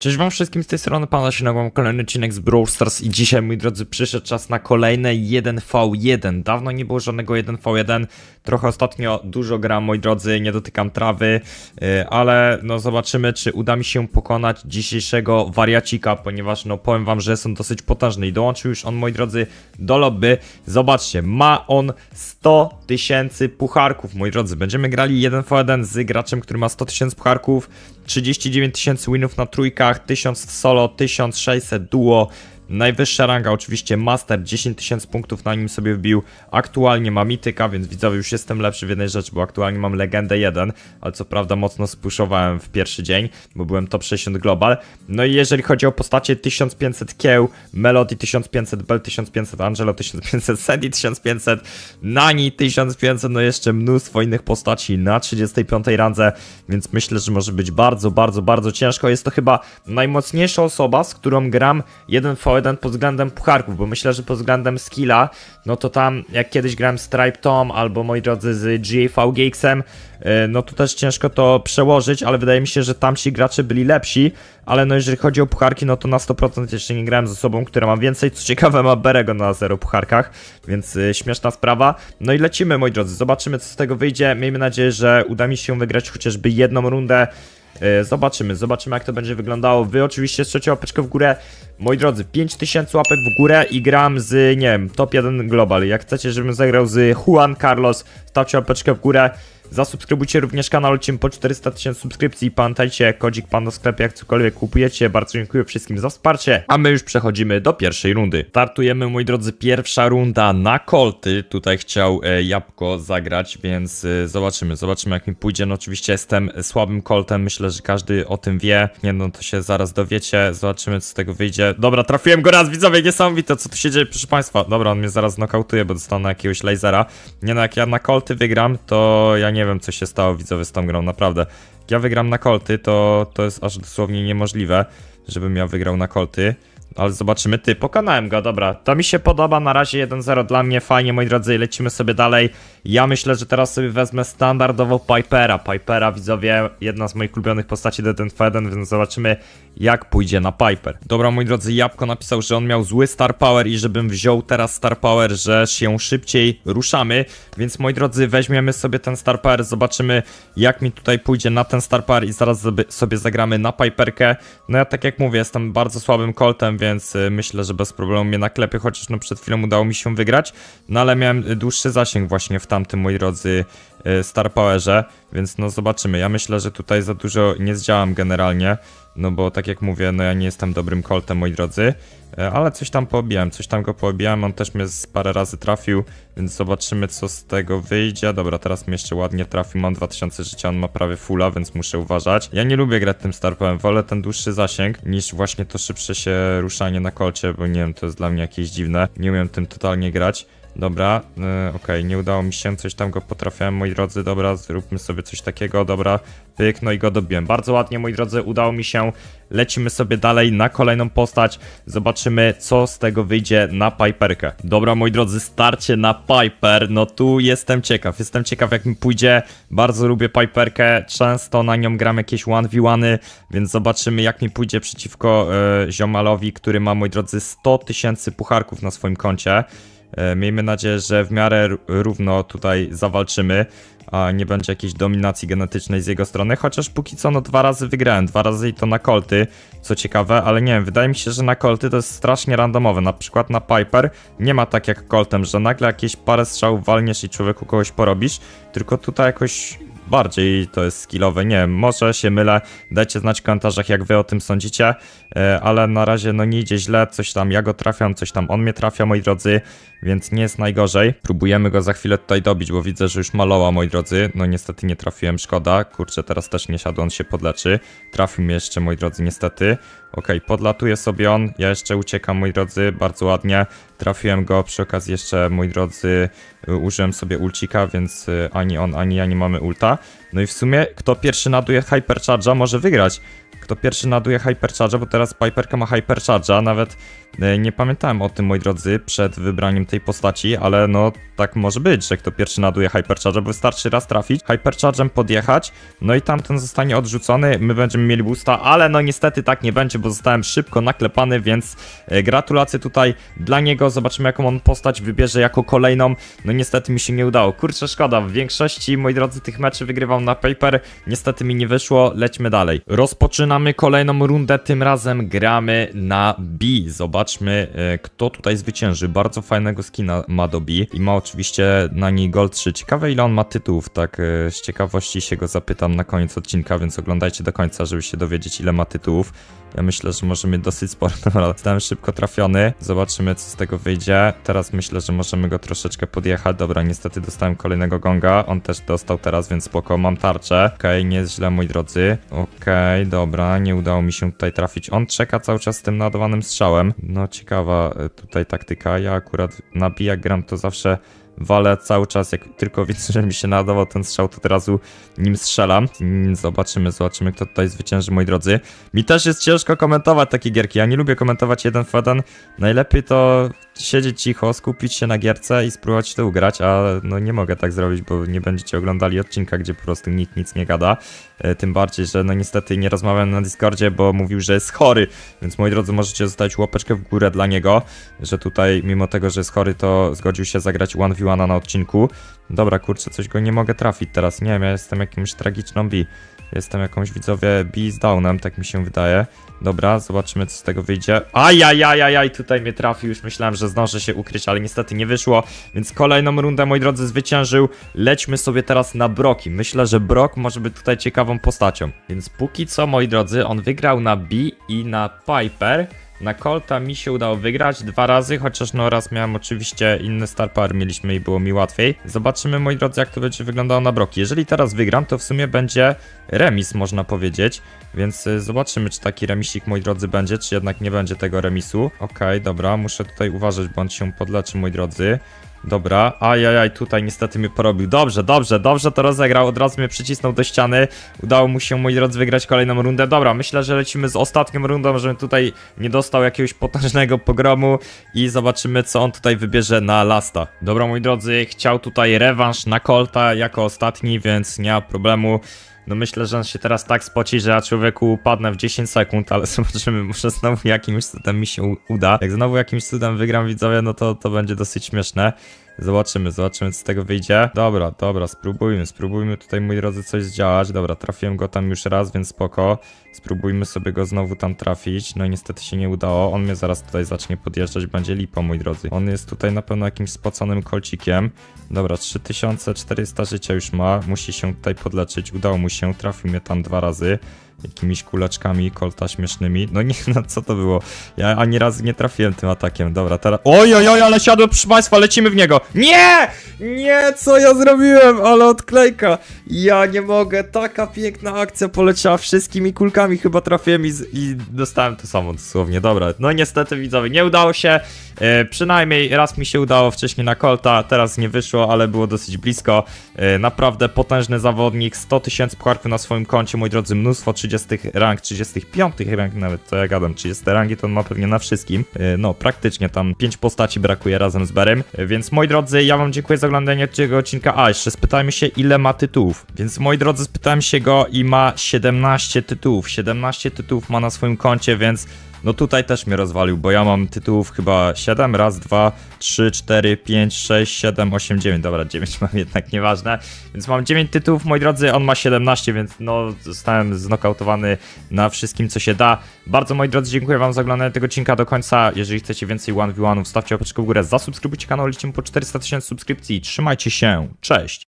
Cześć wam wszystkim z tej strony pana się kolejny odcinek z Brawl Stars i dzisiaj moi drodzy przyszedł czas na kolejne 1v1 Dawno nie było żadnego 1v1 Trochę ostatnio dużo gram moi drodzy, nie dotykam trawy yy, Ale no zobaczymy czy uda mi się pokonać dzisiejszego wariacika Ponieważ no powiem wam, że on dosyć potężny i dołączył już on moi drodzy do lobby. Zobaczcie, ma on 100 tysięcy pucharków moi drodzy. Będziemy grali 1v1 z graczem, który ma 100 tysięcy pucharków 39 tysięcy winów na trójkach, 1000 solo, 1600 duo, Najwyższa ranga oczywiście Master, 10 tysięcy punktów na nim sobie wbił. Aktualnie ma mityka, więc widzowie już jestem lepszy w jednej rzeczy, bo aktualnie mam legendę 1, ale co prawda mocno spuszowałem w pierwszy dzień, bo byłem top 60 global. No i jeżeli chodzi o postacie 1500 Kieł, Melody 1500, Bell 1500, Angelo 1500, Sandy 1500, Nani 1500, no jeszcze mnóstwo innych postaci na 35 randze, więc myślę, że może być bardzo, bardzo, bardzo ciężko. Jest to chyba najmocniejsza osoba, z którą gram 1v1 pod względem pucharków, bo myślę, że pod względem skilla, no to tam jak kiedyś grałem Stripe Tom albo moi drodzy z GAV GXM, e, no to też ciężko to przełożyć, ale wydaje mi się, że tamci gracze byli lepsi, ale no jeżeli chodzi o pucharki, no to na 100% jeszcze nie grałem z osobą, która ma więcej, co ciekawe ma Berego na zero pucharkach, więc y, śmieszna sprawa. No i lecimy moi drodzy, zobaczymy co z tego wyjdzie, miejmy nadzieję, że uda mi się wygrać chociażby jedną rundę, E, zobaczymy, zobaczymy jak to będzie wyglądało. Wy oczywiście trzecią łapeczkę w górę. Moi drodzy, 5000 łapek w górę i gram z, nie wiem, top 1 global. Jak chcecie, żebym zagrał z Juan Carlos, stawcie łapeczkę w górę. Zasubskrybujcie również kanał, lecimy po 400 tysięcy subskrypcji. Pamiętajcie, kodzik pan do sklepie, jak cokolwiek kupujecie. Bardzo dziękuję wszystkim za wsparcie. A my już przechodzimy do pierwszej rundy. Startujemy, moi drodzy, pierwsza runda na kolty. Tutaj chciał e, Jabłko zagrać, więc e, zobaczymy, zobaczymy jak mi pójdzie. No oczywiście jestem słabym koltem, myślę, że każdy o tym wie. Nie no, to się zaraz dowiecie. Zobaczymy, co z tego wyjdzie. Dobra, trafiłem go raz, widzowie, niesamowite, co tu się dzieje, proszę państwa. Dobra, on mnie zaraz nokautuje, bo dostanę jakiegoś lasera. Nie no, jak ja na kolty wygram, to ja nie nie wiem, co się stało widzowie z tą grą, naprawdę. Jak ja wygram na kolty, to, to jest aż dosłownie niemożliwe, żebym ja wygrał na kolty. Ale zobaczymy, ty, pokonałem go, dobra. To mi się podoba, na razie 1-0 dla mnie, fajnie moi drodzy, lecimy sobie dalej. Ja myślę, że teraz sobie wezmę standardowo Pipera. Pipera, widzowie, jedna z moich ulubionych postaci ten Feden, więc zobaczymy jak pójdzie na Piper. Dobra, moi drodzy, Jabłko napisał, że on miał zły Star Power i żebym wziął teraz Star Power, że się szybciej ruszamy, więc moi drodzy, weźmiemy sobie ten Star Power, zobaczymy jak mi tutaj pójdzie na ten Star Power i zaraz sobie zagramy na Piperkę. No ja tak jak mówię, jestem bardzo słabym koltem, więc y, myślę, że bez problemu mnie naklepie, chociaż no przed chwilą udało mi się wygrać, no ale miałem dłuższy zasięg właśnie w tamtym, moi drodzy, Star Powerze, więc no zobaczymy. Ja myślę, że tutaj za dużo nie zdziałam generalnie, no bo tak jak mówię, no ja nie jestem dobrym koltem, moi drodzy, e, ale coś tam poobijałem, coś tam go poobijałem, on też mnie parę razy trafił, więc zobaczymy co z tego wyjdzie. Dobra, teraz mnie jeszcze ładnie trafił, mam 2000 życia, on ma prawie fulla, więc muszę uważać. Ja nie lubię grać tym starpem, wolę ten dłuższy zasięg, niż właśnie to szybsze się ruszanie na kolcie, bo nie wiem, to jest dla mnie jakieś dziwne, nie umiem tym totalnie grać. Dobra, yy, okej, okay, nie udało mi się, coś tam go potrafiłem, moi drodzy, dobra, zróbmy sobie coś takiego, dobra, pyk, no i go dobiłem. Bardzo ładnie, moi drodzy, udało mi się, lecimy sobie dalej na kolejną postać, zobaczymy, co z tego wyjdzie na Piperkę. Dobra, moi drodzy, starcie na Piper, no tu jestem ciekaw, jestem ciekaw, jak mi pójdzie, bardzo lubię Piperkę, często na nią gram jakieś 1v1, więc zobaczymy, jak mi pójdzie przeciwko yy, ziomalowi, który ma, moi drodzy, 100 tysięcy pucharków na swoim koncie. E, miejmy nadzieję, że w miarę równo tutaj zawalczymy, a nie będzie jakiejś dominacji genetycznej z jego strony, chociaż póki co no dwa razy wygrałem, dwa razy i to na kolty, co ciekawe, ale nie wiem, wydaje mi się, że na kolty to jest strasznie randomowe, na przykład na Piper nie ma tak jak koltem, że nagle jakieś parę strzałów walniesz i człowieku kogoś porobisz, tylko tutaj jakoś bardziej to jest skillowe. Nie wiem, może się mylę. Dajcie znać w komentarzach, jak wy o tym sądzicie. E, ale na razie no nie idzie źle. Coś tam ja go trafiam, coś tam on mnie trafia, moi drodzy. Więc nie jest najgorzej. Próbujemy go za chwilę tutaj dobić, bo widzę, że już maloła, moi drodzy. No niestety nie trafiłem, szkoda. Kurczę, teraz też nie siadł, on się podleczy. Trafił mnie jeszcze, moi drodzy, niestety. Okej, okay, podlatuje sobie on. Ja jeszcze uciekam, moi drodzy, bardzo ładnie. Trafiłem go, przy okazji jeszcze, moi drodzy, użyłem sobie ulcika, więc y, ani on, ani ja nie mamy ulta. No i w sumie, kto pierwszy naduje Hypercharge'a może wygrać. kto pierwszy naduje Hypercharge'a, bo teraz Piperka ma Hypercharge'a, nawet nie pamiętałem o tym, moi drodzy, przed wybraniem tej postaci, ale no tak może być, że kto pierwszy naduje Hypercharge'a, bo wystarczy raz trafić, Hypercharge'em podjechać, no i tamten zostanie odrzucony, my będziemy mieli boosta, ale no niestety tak nie będzie, bo zostałem szybko naklepany, więc e, gratulacje tutaj dla niego, zobaczymy jaką on postać wybierze jako kolejną, no niestety mi się nie udało, kurczę szkoda, w większości, moi drodzy, tych meczy wygrywał na Paper, niestety mi nie wyszło, lećmy dalej. Rozpoczynamy kolejną rundę, tym razem gramy na B, zobaczmy e, kto tutaj zwycięży, bardzo fajnego skina ma do B i ma oczywiście na niej Gold 3, ciekawe ile on ma tytułów, tak e, z ciekawości się go zapytam na koniec odcinka, więc oglądajcie do końca, żeby się dowiedzieć ile ma tytułów. Ja myślę, że możemy dosyć sporo. Dobra, zostałem szybko trafiony. Zobaczymy, co z tego wyjdzie. Teraz myślę, że możemy go troszeczkę podjechać. Dobra, niestety dostałem kolejnego gonga. On też dostał teraz, więc spoko. Mam tarczę. Okej, nie jest źle, moi drodzy. Okej, dobra, nie udało mi się tutaj trafić. On czeka cały czas z tym naładowanym strzałem. No, ciekawa e, tutaj taktyka. Ja akurat na bijak gram to zawsze walę cały czas, jak tylko widzę, że mi się nadawał ten strzał, to od razu nim strzelam. Mm, Zobaczymy, zobaczymy, kto tutaj zwycięży, moi drodzy. Mi też jest ciężko komentować takie gierki, ja nie lubię komentować jeden w jeden. Najlepiej to siedzieć cicho, skupić się na gierce i spróbować to ugrać, a no nie mogę tak zrobić, bo nie będziecie oglądali odcinka, gdzie po prostu nikt nic nie gada. E, Tym bardziej, że no niestety nie rozmawiam na Discordzie, bo mówił, że jest chory, więc moi drodzy, możecie zostawić łapeczkę w górę dla niego, że tutaj mimo tego, że jest chory, to zgodził się zagrać 1v1 na odcinku. Dobra, kurczę, coś go nie mogę trafić teraz, nie wiem, ja jestem jakimś tragiczną B. Jestem jakąś widzowie B z downem, tak mi się wydaje. Dobra, zobaczymy co z tego wyjdzie. Ajajajajaj, tutaj mnie trafił, już myślałem, że zdążę się ukryć, ale niestety nie wyszło. Więc kolejną rundę, moi drodzy, zwyciężył. Lećmy sobie teraz na Broki. Myślę, że Brok może być tutaj ciekawą postacią. Więc póki co, moi drodzy, on wygrał na B i na Piper. Na Colta mi się udało wygrać dwa razy, chociaż no raz miałem oczywiście inny star power mieliśmy i było mi łatwiej. Zobaczymy moi drodzy jak to będzie wyglądało na broki. Jeżeli teraz wygram, to w sumie będzie remis można powiedzieć, więc y, zobaczymy czy taki remisik moi drodzy będzie, czy jednak nie będzie tego remisu. Okej, dobra, muszę tutaj uważać, bo on się podleczy moi drodzy. Dobra, ajajaj, tutaj niestety mnie porobił. Dobrze, dobrze, dobrze to rozegrał, od razu mnie przycisnął do ściany. Udało mu się, moi drodzy, wygrać kolejną rundę. Dobra, myślę, że lecimy z ostatnią rundą, żebym tutaj nie dostał jakiegoś potężnego pogromu i zobaczymy, co on tutaj wybierze na lasta. Dobra, moi drodzy, chciał tutaj rewanż na Colta jako ostatni, więc nie ma problemu. No myślę, że on się teraz tak spoci, że ja człowieku upadnę w 10 sekund, ale zobaczymy, może znowu jakimś cudem mi się uda. Jak znowu jakimś cudem wygram widzowie, no to to będzie dosyć śmieszne. Zobaczymy, zobaczymy co z tego wyjdzie. Dobra, dobra, spróbujmy, spróbujmy tutaj moi drodzy coś zdziałać. Dobra, trafiłem go tam już raz, więc spoko. Spróbujmy sobie go znowu tam trafić. No i niestety się nie udało. On mnie zaraz tutaj zacznie podjeżdżać, będzie lipo, moi drodzy. On jest tutaj na pewno jakimś spoconym kolcikiem. Dobra, 3400 życia już ma. Musi się tutaj podleczyć. Udało mu się, trafił mnie tam dwa razy. Jakimiś kuleczkami, kolta śmiesznymi. No nie, no co to było? Ja ani razu nie trafiłem tym atakiem. Dobra, teraz... Oj, oj, oj, ale siadłem, proszę państwa, lecimy w niego. Nie! Nie, co ja zrobiłem? Ale odklejka. Ja nie mogę, taka piękna akcja poleciała wszystkimi kulkami, chyba trafiłem i, z, i dostałem to samo dosłownie. Dobra, no niestety widzowie, nie udało się. E, przynajmniej raz mi się udało wcześniej na Colta, teraz nie wyszło, ale było dosyć blisko. E, naprawdę potężny zawodnik, 100 tysięcy pucharków na swoim koncie, moi drodzy, mnóstwo 30 rank, 35 rank nawet, co ja gadam, 30 rangi to on ma pewnie na wszystkim. E, no, praktycznie tam 5 postaci brakuje razem z Berem, e, więc moi drodzy, ja wam dziękuję za oglądanie tego odcinka. A, jeszcze spytajmy się, ile ma tytułów. Więc moi drodzy, spytałem się go i ma 17 tytułów. 17 tytułów ma na swoim koncie, więc no tutaj też mnie rozwalił, bo ja mam tytułów chyba 7, raz, 2, 3, 4, 5, 6, 7, 8, 9. Dobra, 9 mam jednak nieważne. Więc mam 9 tytułów, moi drodzy, on ma 17, więc no zostałem znokautowany na wszystkim, co się da. Bardzo, moi drodzy, dziękuję wam za oglądanie tego odcinka do końca. Jeżeli chcecie więcej 1v1, stawcie łapeczkę w górę, zasubskrybujcie kanał, lecimy po 400 tysięcy subskrypcji. Trzymajcie się, cześć!